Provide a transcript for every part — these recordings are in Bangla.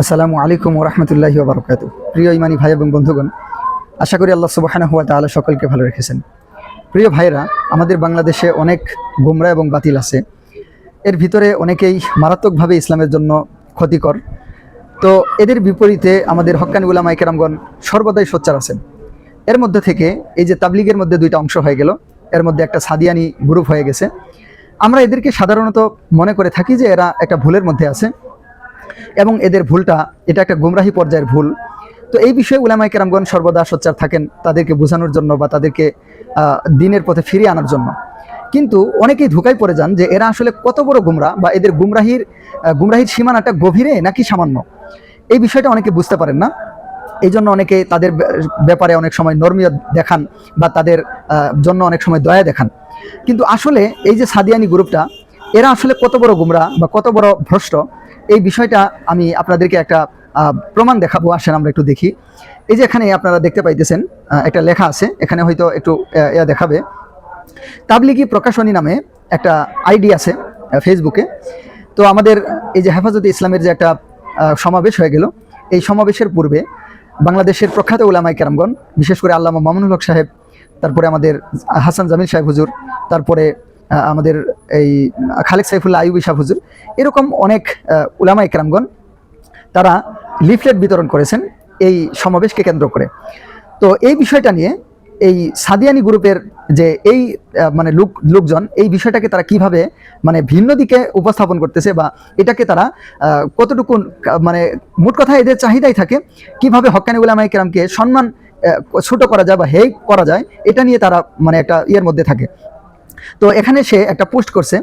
আসসালামু আলাইকুম ওরহমতুল্লাহি ওবরকাত প্রিয় ইমানি ভাই এবং বন্ধুগণ, আশা করি আল্লাহ সুবাহানা হুয়া তাআলা সকলকে ভালো রেখেছেন। প্রিয় ভাইরা আমাদের বাংলাদেশে অনেক গুমরা এবং বাতিল আছে। এর ভিতরে অনেকেই মারাত্মকভাবে ইসলামের জন্য ক্ষতিকর। তো এদের বিপরীতে আমাদের হক্কানি উলামা কেরামগণ সর্বদাই সোচ্চার আছেন। এর মধ্যে থেকে এই যে তাবলিগের মধ্যে দুইটা অংশ হয়ে গেল, এর মধ্যে একটা সাদিয়ানি গ্রুপ হয়ে গেছে। আমরা এদেরকে সাধারণত মনে করে থাকি যে এরা একটা ভুলের মধ্যে আছে। এবং এদের ভুলটা, এটা একটা গুমরাহি পর্যায়ের ভুল। তো এই বিষয়ে উলামাই কেরামগণ সর্বদা সোচ্চার থাকেন তাদেরকে বোঝানোর জন্য বা তাদেরকে দিনের পথে ফিরিয়ে আনার জন্য। কিন্তু অনেকেই ধোকায় পড়ে যান যে এরা আসলে কত বড় গুমরা বা এদের গুমরাহির গুমরাহির সীমানাটা গভীরে নাকি সামান্য? এই বিষয়টা অনেকে বুঝতে পারেন না। এই জন্য অনেকে তাদের ব্য- ব্যাপারে অনেক সময় নর্মীয় দেখান বা তাদের জন্য অনেক সময় দয়া দেখান। কিন্তু আসলে এই যে সাদিয়ানি গ্রুপটা, এরা আসলে কত বড় গুমরা বা কত বড় ভ্রষ্ট এই বিষয়টা আমি আপনাদেরকে একটা প্রমাণ দেখাবো। আসেন, আমরা একটু দেখি। এই যে এখানে আপনারা দেখতে পাইতেছেন একটা লেখা আছে। এখানে হয়তো একটু ইয়া দেখাবে। তাবলিগি প্রকাশনী নামে একটা আইডি আছে ফেসবুকে। তো আমাদের এই যে হেফাজতে ইসলামের যে একটা সমাবেশ হয়ে গেল, এই সমাবেশের পূর্বে বাংলাদেশের প্রখ্যাত উলামাই কেরামগণ, বিশেষ করে আল্লামা মামুনুল হক সাহেব, তারপরে আমাদের হাসান জামিল সাহেব হুজুর, তারপরে আমাদের এই খালেক সাইফুল্লাহ আইবি সাহেব হুজুর। এরকম অনেক আহ, উলামাই কেরামগণ তারা লিফলেট বিতরণ করেছেন এই সমাবেশকে কেন্দ্র করে। তো এই বিষয়টা নিয়ে এই সাদিয়ানি গ্রুপের যে এই মানে লোক লোকজন এই বিষয়টাকে তারা কীভাবে মানে ভিন্ন দিকে উপস্থাপন করতেছে বা এটাকে তারা কতটুকু মানে মোট কথা এদের চাহিদাই থাকে কীভাবে হকানি উলামাই কেরামকে সম্মান ছোট করা যায় বা হেই করা যায় এটা নিয়ে তারা মানে একটা ইয়ের মধ্যে থাকে। তো এখানে সে একটা পোস্ট করছে,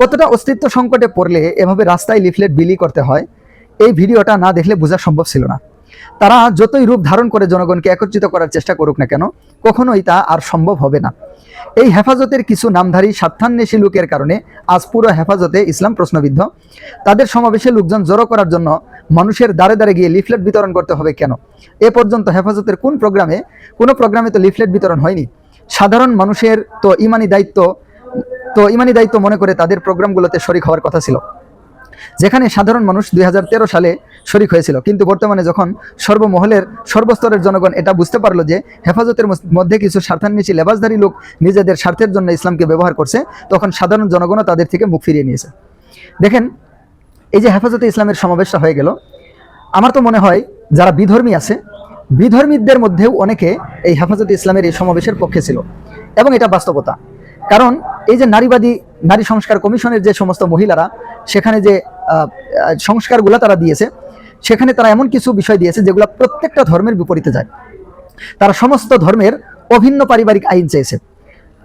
কতটা অস্তিত্ব সংকটে পড়লে এভাবে রাস্তায় লিফলেট বিলি করতে হয়? এই ভিডিওটা না দেখলে বোঝা সম্ভব ছিল না। তারা যতই রূপ ধারণ করে জনগণকে একত্রিত করার চেষ্টা করুক না কেন, কখনোই তা আর সম্ভব হবে না। এই হেফাজতের কিছু নামধারী স্বার্থান্বেষী লোকের কারণে আজ পুরো হেফাজতে ইসলাম প্রশ্নবিদ্ধ। তাদের সমাবেশে লোকজন জড়ো করার জন্য মানুষের দ্বারে দ্বারে গিয়ে লিফলেট বিতরণ করতে হবে কেন? এ পর্যন্ত হেফাজতের কোন প্রোগ্রামে, কোনো প্রোগ্রামে তো লিফলেট বিতরণ হয়নি। সাধারণ মানুষের তো ইমানি দায়িত্ব, তো ইমানি দায়িত্ব মনে করে তাদের প্রোগ্রামগুলোতে শরিক হওয়ার কথা ছিল। যেখানে সাধারণ মানুষ দু হাজার তেরো সালে শরিক হয়েছিল। কিন্তু বর্তমানে যখন সর্বমহলের, সর্বস্তরের জনগণ এটা বুঝতে পারল যে হেফাজতের মধ্যে কিছু স্বার্থান্বেষী, লেবাসধারী লোক নিজেদের স্বার্থের জন্য ইসলামকে ব্যবহার করছে, তখন সাধারণ জনগণও তাদের থেকে মুখ ফিরিয়ে নিয়েছে। দেখেন, এই যে হেফাজতে ইসলামের সমাবেশটা হয়ে গেল, আমার তো মনে হয় যারা বিধর্মী আছে বিধর্মীদের মধ্যেও অনেকে এই হেফাজতে ইসলামের এই সমাবেশের পক্ষে ছিল। এবং এটা বাস্তবতা। কারণ এই যে নারীবাদী, নারী সংস্কার কমিশনের যে সমস্ত মহিলারা, সেখানে যে সংস্কারগুলো তারা দিয়েছে, সেখানে তারা এমন কিছু বিষয় দিয়েছে যেগুলো প্রত্যেকটা ধর্মের বিপরীতে যায়। তারা সমস্ত ধর্মের অভিন্ন পারিবারিক আইন চেয়েছে।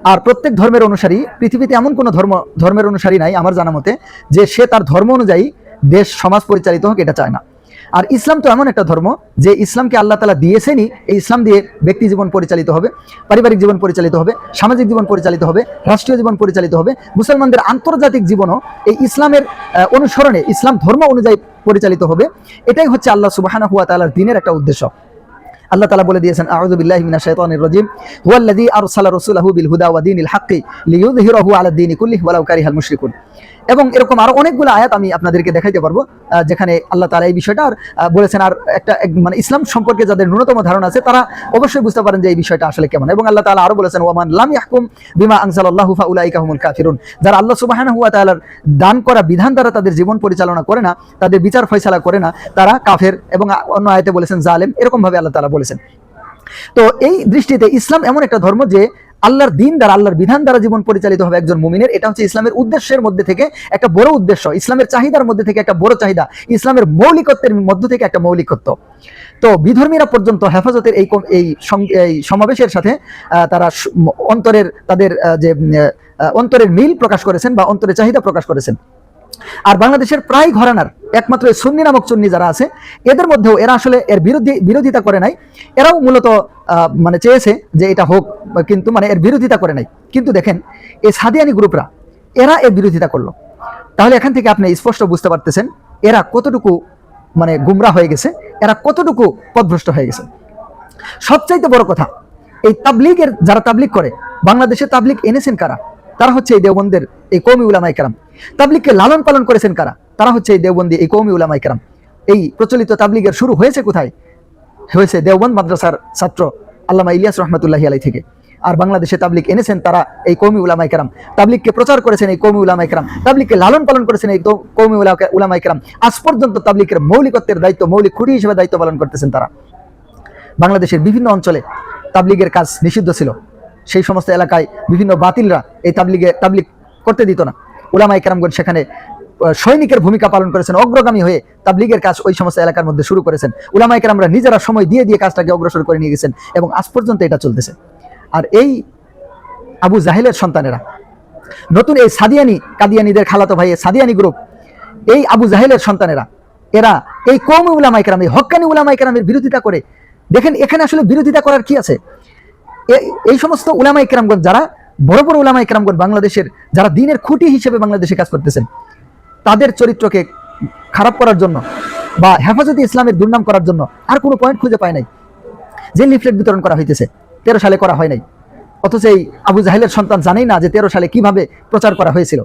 আর প্রত্যেক ধর্মের অনুসারী, পৃথিবীতে এমন কোনো ধর্ম, ধর্মের অনুসারী নাই আমার জানা মতে, যে সে তার ধর্ম অনুযায়ী দেশ, সমাজ পরিচালিত হোক, এটা চায় না। আর ইসলাম তো এমন একটা ধর্ম যে ইসলামকে আল্লাহ তালা দিয়েছেনই, এই ইসলাম দিয়ে ব্যক্তি জীবন পরিচালিত হবে, পারিবারিক জীবন পরিচালিত হবে, সামাজিক জীবন পরিচালিত হবে, রাষ্ট্রীয় জীবন পরিচালিত হবে, মুসলমানদের আন্তর্জাতিক জীবনও এই ইসলামের অনুসরণে, ইসলাম ধর্ম অনুযায়ী পরিচালিত হবে। এটাই হচ্ছে আল্লাহ সুবাহানা হুয়া তালার দিনের একটা উদ্দেশ্য। আল্লাহ তালা বলে দিয়েছেন, আউযু বিল্লাহি মিনাশ শাইতানির রাজিম। হুয়াল্লাযী আরসালা বিল হুদা হাক্কি লিইয়ুযহিরাহু আলা দীনি কুল্লিহি ওয়ালাউ এবং এরকম আরও অনেকগুলো আয়াত আমি আপনাদেরকে দেখাইতে পারব যেখানে আল্লাহ তাআলা এই বিষয়টা আর বলেছেন, আর একটা মানে ইসলাম সম্পর্কে যাদের ন্যূনতম ধারণা আছে, তারা অবশ্যই বুঝতে পারেন যে এই বিষয়টা আসলে কেমন। এবং আল্লাহ তাআলা আরও বলেছেন ওয়ামান লাম ইয়াহকুম বিমা আনজালাল্লাহু ফাউলাইকা হুমুল কাফিরুন। যারা আল্লাহ সুবহানাহু ওয়া তাআলার দান করা বিধান দ্বারা তাদের জীবন পরিচালনা করে না, তাদের বিচার ফয়সালা করে না, তারা কাফের এবং অন্য আয়াতে বলেছেন, জালেম এরকম ভাবে আল্লাহ তালা বলেছেন। তো এই দৃষ্টিতে ইসলাম এমন একটা ধর্ম যে আল্লাহর দিন দ্বারা, আল্লাহর বিধান দ্বারা জীবন পরিচালিত হবে একজন মুমিনের। এটা হচ্ছে ইসলামের উদ্দেশ্যের মধ্যে থেকে একটা বড় উদ্দেশ্য। ইসলামের চাহিদার মধ্যে থেকে একটা বড় চাহিদা। ইসলামের মৌলিকত্বের মধ্য থেকে একটা মৌলিকত্ব। তো বিধর্মীরা পর্যন্ত হেফাজতের এই এই সমাবেশের সাথে তারা অন্তরের তাদের যে অন্তরের মিল প্রকাশ করেছেন বা অন্তরের চাহিদা প্রকাশ করেছেন। আর বাংলাদেশের প্রায় ঘরানার একমাত্র সুন্নি নামক চুন্নি যারা আছে, এদের মধ্যেও এরা আসলে এর বিরোধী, বিরোধিতা করে নাই। এরাও মূলত মানে চেয়েছে যে এটা হোক, কিন্তু মানে এর বিরোধিতা করে নাই। কিন্তু দেখেন, এই সাদিয়ানি গ্রুপরা, এরা এর বিরোধিতা করল। তাহলে এখান থেকে আপনি স্পষ্ট বুঝতে পারতেছেন, এরা কতটুকু মানে গুমরা হয়ে গেছে, এরা কতটুকু পথভ্রষ্ট হয়ে গেছে। সবচাইতে বড় কথা, এই তাবলিগের, যারা তাবলিগ করে, বাংলাদেশে তাবলিগ এনেছেন কারা? তারা হচ্ছে এই দেওবন্দের এই কৌমি উলামাই কেরাম। তাবলিগকে লালন পালন করেছেন কারা? তারা হচ্ছে এই দেওবন্দি, এই কৌমি উলামাই কেরাম। এই প্রচলিত তাবলিগের শুরু হয়েছে কোথায়? হয়েছে দেওবন্দ মাদ্রাসার ছাত্র আল্লামা ইলিয়াস রহমতুল্লাহি আলাই থেকে। আর বাংলাদেশে তাবলিক এনেছেন তারা এই কৌমি উলামাই কেরাম। তাবলিককে প্রচার করেছেন এই কৌমি উলামাই কেরাম। তাবলিককে লালন পালন করেছেন এই কৌমি উলামাই কেরাম। আজ পর্যন্ত তাবলিকের মৌলিকত্বের দায়িত্ব, মৌলিক খুঁটি হিসেবে দায়িত্ব পালন করতেছেন তারা। বাংলাদেশের বিভিন্ন অঞ্চলে তাবলিগের কাজ নিষিদ্ধ ছিল। সেই সমস্ত এলাকায় বিভিন্ন বাতিলরা এই তাবলিগে তাবলিগ করতে দিত না। উলামাই কেরামগণ সেখানে সৈনিকের ভূমিকা পালন করেছেন, অগ্রগামী হয়ে তাবলিগের কাজ ওই সমস্ত এলাকার মধ্যে শুরু করেছেন। উলামাই কেরামরা নিজেরা সময় দিয়ে দিয়ে কাজটাকে অগ্রসর করে নিয়ে গেছেন এবং আজ পর্যন্ত এটা চলতেছে। আর এই আবু জাহেলের সন্তানেরা, নতুন এই সাদিয়ানি, কাদিয়ানিদের খালাতো ভাই সাদিয়ানি গ্রুপ এই আবু জাহেলের সন্তানেরা, এরা এই কৌমি উলামাই কেরাম, এই হক্কানি উলামাই কেরামের বিরোধিতা করে, দেখেন এখানে আসলে বিরোধিতা করার কি আছে? এই সমস্ত উলামাই কেরামগণ যারা, বড় বড় উলামাই কেরামগণ বাংলাদেশের, যারা দিনের খুঁটি হিসেবে বাংলাদেশে কাজ করতেছেন, তাদের চরিত্রকে খারাপ করার জন্য বা হেফাজতে ইসলামের দুর্নাম করার জন্য আর কোনো পয়েন্ট খুঁজে পায় নাই। যে লিফলেট বিতরণ করা হইতেছে, তেরো সালে করা হয় নাই। অথচ এই আবু জাহেলের সন্তান জানেই না যে তেরো সালে কীভাবে প্রচার করা হয়েছিল।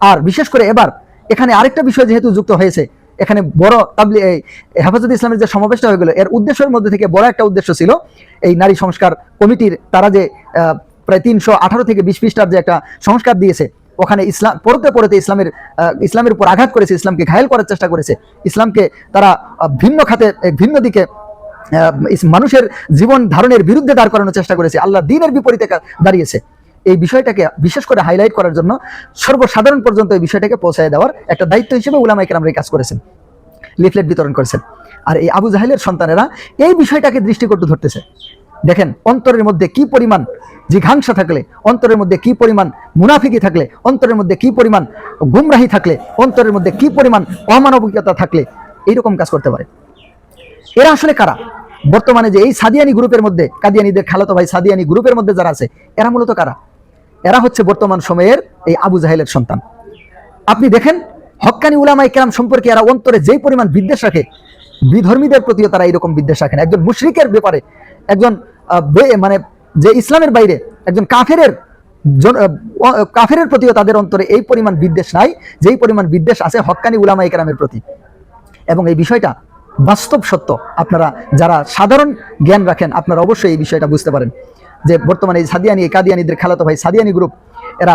আর বিশেষ করে এবার, এখানে আরেকটা বিষয় যেহেতু যুক্ত হয়েছে এখানে বড় তাবলি এই হেফাজত ইসলামের যে সমাবেশটা হয়ে গেল, এর উদ্দেশ্যের মধ্যে থেকে বড় একটা উদ্দেশ্য ছিল এই নারী সংস্কার কমিটির, তারা যে প্রায় তিনশো আঠারো থেকে বিশ পৃষ্ঠার যে একটা সংস্কার দিয়েছে, ওখানে ইসলাম পড়তে পড়তে ইসলামের ইসলামের উপর আঘাত করেছে, ইসলামকে ঘায়েল করার চেষ্টা করেছে। ইসলামকে তারা ভিন্ন খাতে ভিন্ন দিকে মানুষের জীবন ধারণের বিরুদ্ধে দাঁড় করানোর চেষ্টা করেছে। আল্লাহ দিনের বিপরীতে দাঁড়িয়েছে। এই বিষয়টাকে বিশেষ করে হাইলাইট করার জন্য সর্বসাধারণ পর্যন্ত এই বিষয়টাকে পৌঁছায় দেওয়ার একটা দায়িত্ব হিসেবে উলামাই কেরামরা এই কাজ করেছেন লিফলেট বিতরণ করেছেন। আর এই আবু জাহেলের সন্তানেরা এই বিষয়টাকে দৃষ্টিকটু ধরতেছে। দেখেন, অন্তরের মধ্যে কি পরিমাণ জিঘাংসা থাকলে, অন্তরের মধ্যে কি পরিমাণ মুনাফিকি থাকলে, অন্তরের মধ্যে কি পরিমাণ গুমরাহি থাকলে, অন্তরের মধ্যে কি পরিমাণ অমানবিকতা থাকলে, এইরকম কাজ করতে পারে। এরা আসলে কারা? বর্তমানে যে এই সাদিয়ানি গ্রুপের মধ্যে, কাদিয়ানিদের খালাতো ভাই সাদিয়ানি গ্রুপের মধ্যে যারা আছে, এরা মূলত কারা? এরা হচ্ছে বর্তমান সময়ের এই আবু জাহেলের সন্তান। আপনি দেখেন, হক্কানি উলামাই কেরাম সম্পর্কে এরা অন্তরে যেই পরিমাণ বিদ্বেষ রাখে, বিধর্মীদের প্রতিও তারা এরকম বিদ্বেষ রাখেন একজন মুশরিকের ব্যাপারে, একজন মানে যে ইসলামের বাইরে একজন কাফেরের কাফেরের প্রতিও তাদের অন্তরে এই পরিমাণ বিদ্বেষ নাই, যেই পরিমাণ বিদ্বেষ আছে হক্কানি উলামাই কেরামের প্রতি। এবং এই বিষয়টা বাস্তব সত্য। আপনারা যারা সাধারণ জ্ঞান রাখেন, আপনারা অবশ্যই এই বিষয়টা বুঝতে পারেন। যে বর্তমানে সাদিয়ানি কাদিয়ানিদের খালাতো ভাই সাদিয়ানি গ্রুপ এরা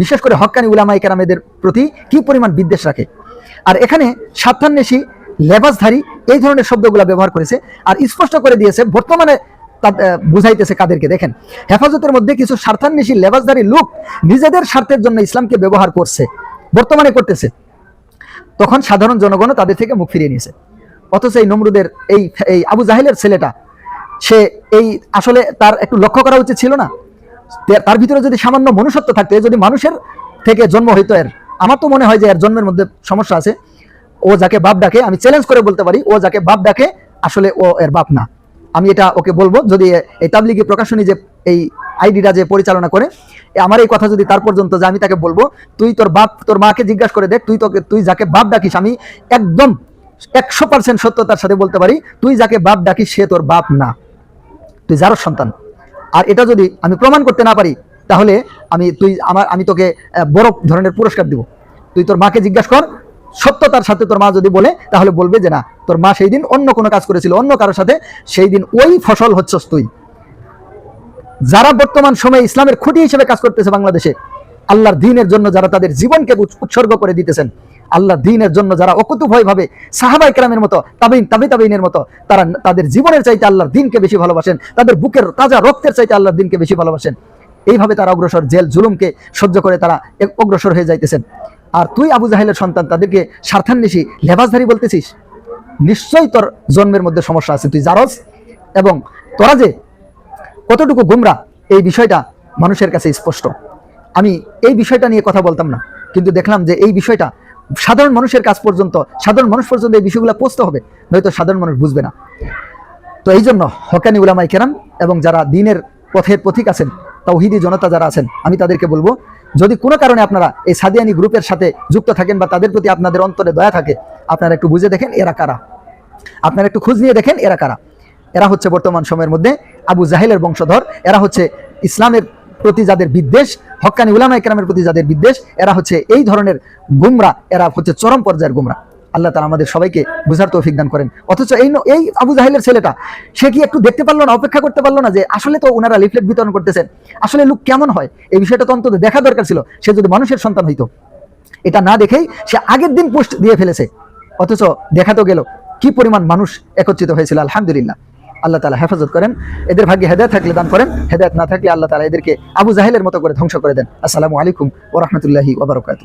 বিশেষ করে হক্কানি উলামাই কেরামেদের প্রতি কি পরিমাণ বিদ্বেষ রাখে? আর এখানে সাবধান্বেষী লেবাসধারী এই ধরনের শব্দগুলো ব্যবহার করেছে আর স্পষ্ট করে দিয়েছে, বর্তমানে বুঝাইতেছে কাদেরকে। দেখেন, হেফাজতের মধ্যে কিছু স্বার্থান্বেষী, লেবাসধারী লোক নিজেদের স্বার্থের জন্য ইসলামকে ব্যবহার করছে, বর্তমানে করতেছে। তখন সাধারণ জনগণও তাদের থেকে মুখ ফিরিয়ে নিয়েছে। অথচ এই নমরুদের, এই এই আবু জাহেলের ছেলেটা সে এই আসলে তার একটু লক্ষ্য করা উচিত ছিল না। তার ভিতরে যদি সামান্য মনুষ্যত্ব থাকতো, যদি মানুষের থেকে জন্ম হইতো এর, আমার তো মনে হয় যে এর জন্মের মধ্যে সমস্যা আছে। ও যাকে বাপ ডাকে, আমি চ্যালেঞ্জ করে বলতে পারি, ও যাকে বাপ ডাকে, আসলে ও এর বাপ না। আমি এটা ওকে বলব, যদি এই তাবলিগি প্রকাশনী যে এই আইডিটা যে পরিচালনা করে আমার এই কথা যদি তার পর্যন্ত যে আমি তাকে বলব, তুই তোর বাপ, তোর মাকে জিজ্ঞাসা করে দেখ, তুই তোকে তুই যাকে বাপ ডাকিস, আমি একদম একশো পার্সেন্ট সত্যতার সাথে বলতে পারি, তুই যাকে বাপ ডাকিস, সে তোর বাপ না। তুই যারও সন্তান। আর এটা যদি আমি প্রমাণ করতে না পারি, তাহলে আমি তুই আমার, আমি তোকে বড় ধরনের পুরস্কার দিব। তুই তোর মাকে জিজ্ঞাসা কর, সত্যতার সাথে তোর মা যদি বলে, তাহলে বলবে যে না, তোর মা সেই দিন অন্য কোনো কাজ করেছিল, অন্য কারোর সাথে সেই দিন ওই ফসল হচ্ছস তুই। যারা বর্তমান সময়ে ইসলামের খুঁটি হিসেবে কাজ করতেছে বাংলাদেশে, আল্লাহর দিনের জন্য যারা তাদের জীবনকে উৎসর্গ করে দিতেছেন আল্লাহর দিনের জন্য যারা অকুতুভয় ভাবে সাহাবাই কেরামের মতো, তাবিন, তাবি তাবিনের মতো, তারা তাদের জীবনের চাইতে আল্লাহর দিনকে বেশি ভালোবাসেন, তাদের বুকের তাজা রক্তের চাইতে আল্লাহর দিনকে বেশি ভালোবাসেন। এইভাবে তারা অগ্রসর জেল জুলুমকে সহ্য করে তারা অগ্রসর হয়ে যাইতেছেন। আর তুই আবু জাহেলের সন্তান, তাদেরকে স্বার্থান্বেষী লেবাসধারী বলতেছিস? নিশ্চয়ই তোর জন্মের মধ্যে সমস্যা আছে, তুই জারস এবং তোরা যে কতটুকু গুমরা, এই বিষয়টা মানুষের কাছে স্পষ্ট। আমি এই বিষয়টা নিয়ে কথা বলতাম না, কিন্তু দেখলাম যে এই বিষয়টা সাধারণ মানুষের কাছ পর্যন্ত, সাধারণ মানুষ পর্যন্ত এই বিষয়গুলো পৌঁছতে হবে, নয়তো সাধারণ মানুষ বুঝবে না। তো এই জন্য হকানি উলামাই কেরাম এবং যারা দিনের পথের পথিক আছেন, তাওহিদি জনতা যারা আছেন, আমি তাদেরকে বলব, যদি কোনো কারণে আপনারা এই সাদিয়ানি গ্রুপের সাথে যুক্ত থাকেন বা তাদের প্রতি আপনাদের অন্তরে দয়া থাকে, আপনারা একটু বুঝে দেখেন এরা কারা। আপনারা একটু খোঁজ নিয়ে দেখেন এরা কারা। এরা হচ্ছে বর্তমান সময়ের মধ্যে আবু জাহেলের বংশধর, এরা হচ্ছে ইসলামের প্রতি যাদের বিদ্বেষ হক্কানি উলামা একরামের প্রতি যাদের বিদ্বেষ, এরা হচ্ছে এই ধরনের গুমরা, এরা হচ্ছে চরম পর্যায়ের গুমরা। আল্লাহ তালা আমাদের সবাইকে বুঝার তৌফিক দান করেন। অথচ এই এই আবু জাহেলের ছেলেটা, সে কি একটু দেখতে পারল না, অপেক্ষা করতে পারল না যে আসলে তো ওনারা লিফলেট বিতরণ করতেছেন, আসলে লোক কেমন হয়? এই বিষয়টা তো অন্তত দেখা দরকার ছিল, সে যদি মানুষের সন্তান হইতো। এটা না দেখেই সে আগের দিন পোস্ট দিয়ে ফেলেছে। অথচ দেখা তো গেল, কি পরিমাণ মানুষ একত্রিত হয়েছিল, আলহামদুলিল্লাহ। আল্লাহ তালা হেফাজত করেন। এদের ভাগ্যে হেদায়ত থাকলে দান করেন, হেদায়ত না থাকলে আল্লাহ তালা এদেরকে আবু জাহেলের মতো করে ধ্বংস করে দেন। আসসালামু আলাইকুম ওরহমতুল্লাহি ওবরকাত